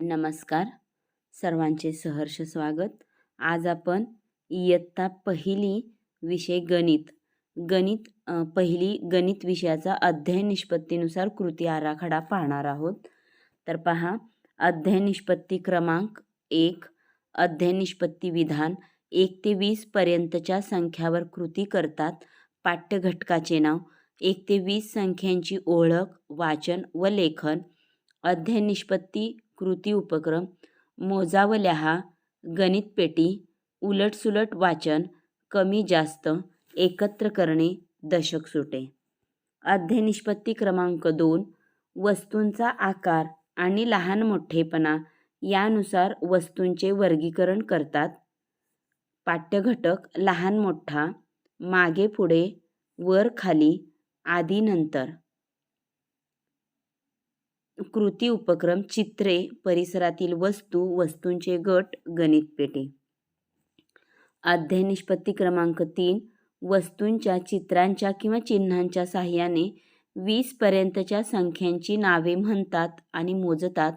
नमस्कार. सर्वांचे सहर्ष स्वागत. आज आपण इयत्ता पहिली विषय गणित. गणित पहिली गणित विषयाचा अध्ययन निष्पत्तीनुसार कृती आराखडा पाहणार आहोत. तर पहा अध्ययन निष्पत्ती क्रमांक एक अध्ययन निष्पत्ती विधान एक ते वीस पर्यंतच्या संख्यावर कृती करतात. पाठ्यघटकाचे नाव एक ते वीस संख्यांची ओळख वाचन व लेखन. अध्ययन निष्पत्ती कृती उपक्रम मोजावल्या हा गणित पेटी उलटसुलट वाचन कमी जास्त एकत्र करणे दशक सुटे. अध्याय निष्पत्ती क्रमांक दोन वस्तूंचा आकार आणि लहान मोठेपणा यानुसार वस्तूंचे वर्गीकरण करतात. पाठ्यघटक लहान मोठा मागे पुढे वर खाली आधी नंतर. कृती उपक्रम चित्रे परिसरातील वस्तू वस्तूंचे गट गणित पेटे. अध्याय निष्पत्ती क्रमांक तीन. वस्तूंच्या चित्रांच्या किंवा चिन्हांच्या साहाय्याने वीसपर्यंतच्या संख्यांची नावे म्हणतात आणि मोजतात.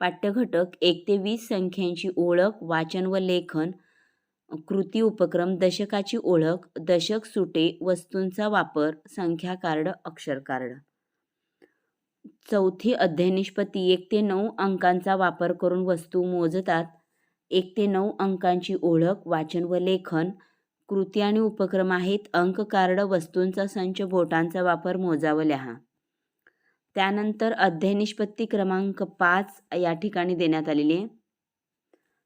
पाठ्यघटक एक ते वीस संख्यांची ओळख वाचन व लेखन. कृती उपक्रम दशकाची ओळख दशक सुटे वस्तूंचा वापर संख्या कार्ड अक्षर कार्ड. चौथी अध्ययन निष्पत्ती. एक ते नऊ अंकांचा वापर करून वस्तू मोजतात. एक ते नऊ अंकांची ओळख वाचन व लेखन. कृती आणि उपक्रम आहेत. अंक कार्ड वस्तूंचा संच बोटांचा वापर मोजावं लिहा. त्यानंतर अध्ययनिष्पत्ती क्रमांक पाच या ठिकाणी देण्यात आलेली आहे.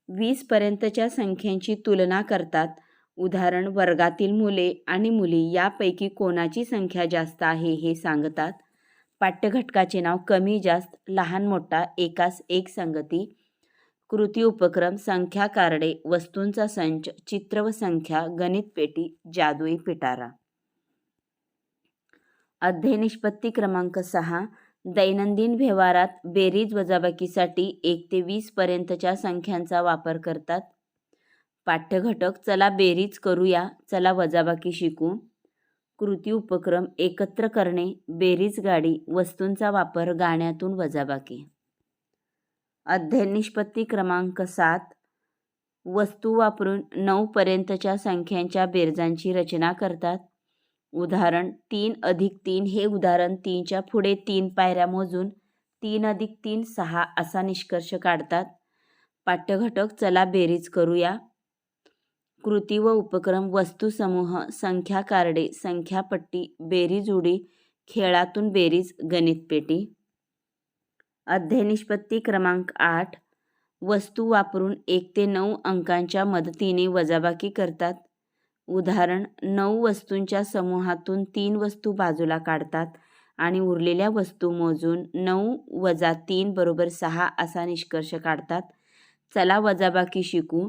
वीसपर्यंतच्या संख्यांची तुलना करतात. उदाहरण वर्गातील मुले आणि मुली यापैकी कोणाची संख्या जास्त आहे हे सांगतात. पाठ्यघटकाचे नाव कमी जास्त लहान मोठा एकास एक संगती कृती उपक्रम संख्या कार्डे वस्तूंचा संच चित्र व संख्या गणित पेटी जादुई पिटारा. अध्ययन निष्पत्ती क्रमांक सहा. दैनंदिन व्यवहारात बेरीज वजाबाकीसाठी एक ते वीस पर्यंतच्या संख्यांचा वापर करतात. पाठ्यघटक चला बेरीज करूया चला वजाबाकी शिकू. कृती उपक्रम एकत्र करणे बेरीज गाडी वस्तूंचा वापर गाण्यातून वजाबाकी. अध्ययन निष्पत्ती क्रमांक सात. वस्तू वापरून नऊपर्यंतच्या संख्यांच्या बेरजांची रचना करतात. उदाहरण तीन अधिक तीन हे उदाहरण तीनच्या पुढे तीन पायऱ्या मोजून तीन अधिक तीन सहा असा निष्कर्ष काढतात. पाठ्यघटक चला बेरीज करूया. कृती व उपक्रम वस्तुसमूह संख्या कार्डे संख्यापट्टी बेरीज उडी खेळातून बेरीज गणित पेटी. निष्पत्ती क्रमांक आठ. वस्तू वापरून एक ते नऊ अंकांच्या मदतीने वजाबाकी करतात. उदाहरण नऊ वस्तूंच्या समूहातून तीन वस्तू बाजूला काढतात आणि उरलेल्या वस्तू मोजून नऊ वजा तीन बरोबर सहा असा निष्कर्ष काढतात. चला वजाबाकी शिकू.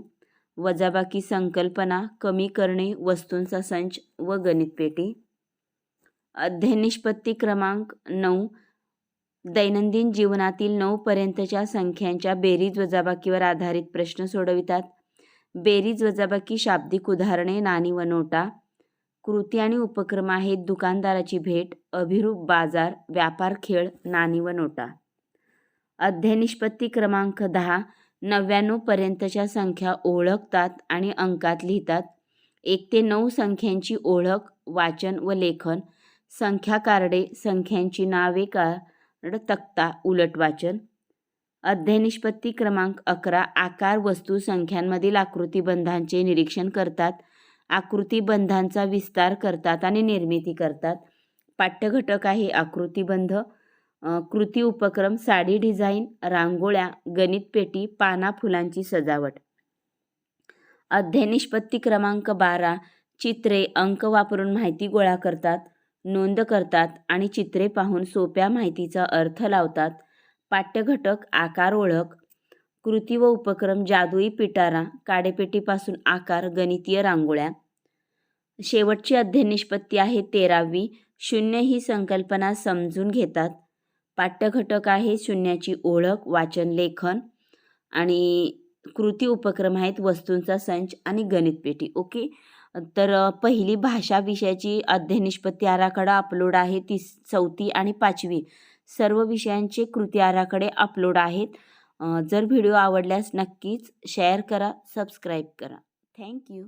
वजाबाकी संकल्पना कमी करणे वस्तूंचा संच व गणित पेटी अध्ययन निष्पत्ती क्रमांक नऊ. दैनंदिन जीवनातील नऊपर्यंतच्या संख्यांच्या बेरीज वजाबाकीवर आधारित प्रश्न सोडवितात. बेरीज वजाबाकी शाब्दिक उदाहरणे नाणी व नोटा. कृती आणि उपक्रम आहेत दुकानदाराची भेट अभिरूप बाजार व्यापार खेळ नाणी व नोटा. अध्ययनिष्पत्ती क्रमांक दहा. नव्याण्णवपर्यंतच्या संख्या ओळखतात आणि अंकात लिहितात. एक ते नऊ संख्यांची ओळख वाचन व लेखन. संख्या कार्डे संख्यांची नावे कार्ड तक्ता उलट वाचन. अध्ययनिष्पत्ती क्रमांक अकरा आकार वस्तू संख्यांमधील आकृतीबंधांचे निरीक्षण करतात. आकृतीबंधांचा विस्तार करतात आणि निर्मिती करतात. पाठ्यघटक आहे आकृतीबंध कृती उपक्रम साडी डिझाईन रांगोळ्या गणित पेटी पाना फुलांची सजावट. अध्ययनिष्पत्ती क्रमांक बारा चित्रे अंक वापरून माहिती गोळा करतात नोंद करतात आणि चित्रे पाहून सोप्या माहितीचा अर्थ लावतात. पाठ्यघटक आकार ओळख. कृती व उपक्रम जादुई पिटारा काडेपेटीपासून आकार गणितीय रांगोळ्या. शेवटची अध्ययन निष्पत्ती आहे तेरावी. शून्य ही संकल्पना समजून घेतात. पाठ्यघटक आहे शून्याची ओळख वाचन लेखन आणि कृती उपक्रम आहेत वस्तूंचा संच आणि गणित पेटी ओके? तर पहिली भाषा विषयाची अध्ययन निष्पत्ती आराखडा अपलोड आहे ती चौथी आणि पाचवी. सर्व विषयांचे कृती आराखडे अपलोड आहेत. जर व्हिडिओ आवडल्यास नक्कीच शेअर करा सबस्क्राईब करा. थँक्यू